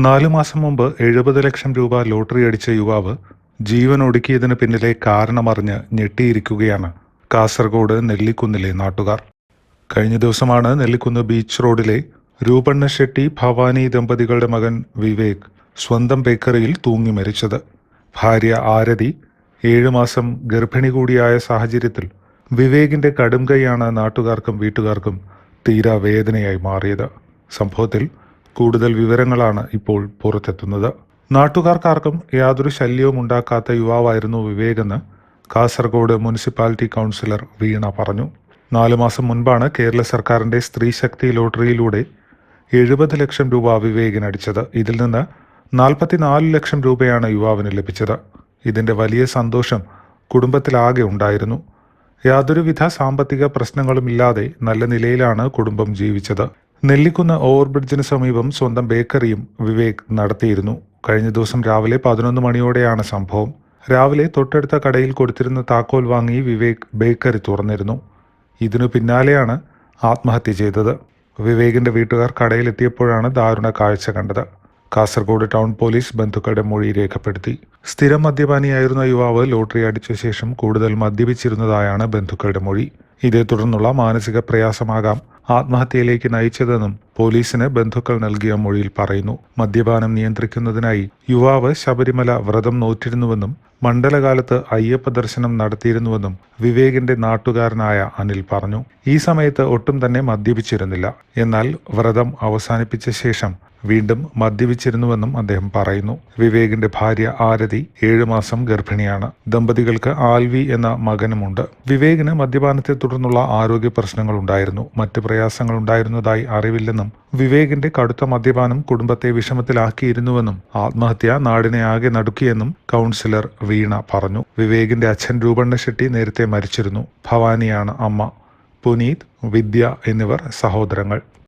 നാലു മാസം മുമ്പ് എഴുപത് ലക്ഷം രൂപ ലോട്ടറി അടിച്ച യുവാവ് ജീവൻ ഒടുക്കിയതിന് പിന്നിലെ കാരണമറിഞ്ഞ് ഞെട്ടിയിരിക്കുകയാണ്. കാസർഗോഡ് നെല്ലിക്കുന്നിലെ നാട്ടുകാർ. കഴിഞ്ഞ ദിവസമാണ് നെല്ലിക്കുന്ന് ബീച്ച് റോഡിലെ രൂപണ്ണ ഷെട്ടി ഭവാനി ദമ്പതികളുടെ മകൻ വിവേക് സ്വന്തം ബേക്കറിയിൽ തൂങ്ങി മരിച്ചത്. ഭാര്യ ആരതി ഏഴുമാസം ഗർഭിണി കൂടിയായ സാഹചര്യത്തിൽ വിവേകിന്റെ കടും കൈയാണ് നാട്ടുകാർക്കും വീട്ടുകാർക്കും തീരാ വേദനയായി മാറിയത്. സംഭവത്തിൽ കൂടുതൽ വിവരങ്ങളാണ് ഇപ്പോൾ പുറത്തെത്തുന്നത്. നാട്ടുകാർക്കാർക്കും യാതൊരു ശല്യവും ഉണ്ടാക്കാത്ത യുവാവായിരുന്നു വിവേകെന്ന് കാസർഗോഡ് മുനിസിപ്പാലിറ്റി കൗൺസിലർ വീണ പറഞ്ഞു. നാലു മാസം മുൻപാണ് കേരള സർക്കാരിന്റെ സ്ത്രീ ശക്തി ലോട്ടറിയിലൂടെ എഴുപത് ലക്ഷം രൂപ വിവേകിന് അടിച്ചത്. ഇതിൽ നിന്ന് നാൽപ്പത്തിനാല് ലക്ഷം രൂപയാണ് യുവാവിന് ലഭിച്ചത്. ഇതിന്റെ വലിയ സന്തോഷം കുടുംബത്തിലാകെ ഉണ്ടായിരുന്നു. യാതൊരുവിധ സാമ്പത്തിക പ്രശ്നങ്ങളുമില്ലാതെ നല്ല നിലയിലാണ് കുടുംബം ജീവിച്ചത്. നെല്ലിക്കുന്ന് ഓവർബ്രിഡ്ജിന് സമീപം സ്വന്തം ബേക്കറിയും വിവേക് നടത്തിയിരുന്നു. കഴിഞ്ഞ ദിവസം രാവിലെ പതിനൊന്ന് മണിയോടെയാണ് സംഭവം. രാവിലെ തൊട്ടടുത്ത കടയിൽ കൊടുത്തിരുന്ന താക്കോൽ വാങ്ങി വിവേക് ബേക്കറി തുറന്നിരുന്നു. ഇതിനു പിന്നാലെയാണ് ആത്മഹത്യ ചെയ്തത്. വിവേകിന്റെ വീട്ടുകാർ കടയിലെത്തിയപ്പോഴാണ് ദാരുണ കാഴ്ച കണ്ടത്. കാസർഗോഡ് ടൗൺ പോലീസ് ബന്ധുക്കളുടെ മൊഴി രേഖപ്പെടുത്തി. സ്ഥിരം മദ്യപാനിയായിരുന്ന യുവാവ് ലോട്ടറി അടിച്ച ശേഷം കൂടുതൽ മദ്യപിച്ചിരുന്നതായാണ് ബന്ധുക്കളുടെ മൊഴി. ഇതേ തുടർന്നുള്ള മാനസിക പ്രയാസമാകാം. ആത്മഹത്യയിലേക്ക് നയിച്ചതെന്നും പോലീസിന് ബന്ധുക്കൾ നൽകിയ മൊഴിയിൽ പറയുന്നു. മദ്യപാനം നിയന്ത്രിക്കുന്നതിനായി യുവാവ് ശബരിമല വ്രതം നോറ്റിരുന്നുവെന്നും മണ്ഡലകാലത്ത് അയ്യപ്പ ദർശനം നടത്തിയിരുന്നുവെന്നും വിവേകിന്റെ നാട്ടുകാരനായ അനിൽ പറഞ്ഞു. ഈ സമയത്ത് ഒട്ടും തന്നെ മദ്യപിച്ചിരുന്നില്ല. എന്നാൽ വ്രതം അവസാനിപ്പിച്ച ശേഷം വീണ്ടും മദ്യപിച്ചിരുന്നുവെന്നും അദ്ദേഹം പറയുന്നു. വിവേകിന്റെ ഭാര്യ ആരതി ഏഴു മാസം ഗർഭിണിയാണ്. ദമ്പതികൾക്ക് ആൽവി എന്ന മകനുമുണ്ട്. വിവേകിന് മദ്യപാനത്തെ തുടർന്നുള്ള ആരോഗ്യ പ്രശ്നങ്ങൾ ഉണ്ടായിരുന്നു മറ്റ് പ്രയാസങ്ങൾ ഉണ്ടായിരുന്നതായി അറിവില്ലെന്നും വിവേകിന്റെ കടുത്ത മദ്യപാനം കുടുംബത്തെ വിഷമത്തിലാക്കിയിരുന്നുവെന്നും ആത്മഹത്യ നാടിനെ ആകെ നടുക്കിയെന്നും കൗൺസിലർ വീണ പറഞ്ഞു. വിവേകിന്റെ അച്ഛൻ രൂപണ്ണ ഷെട്ടി നേരത്തെ മരിച്ചിരുന്നു. ഭവാനിയാണ് അമ്മ. പുനീത് വിദ്യ എന്നിവർ സഹോദരങ്ങൾ.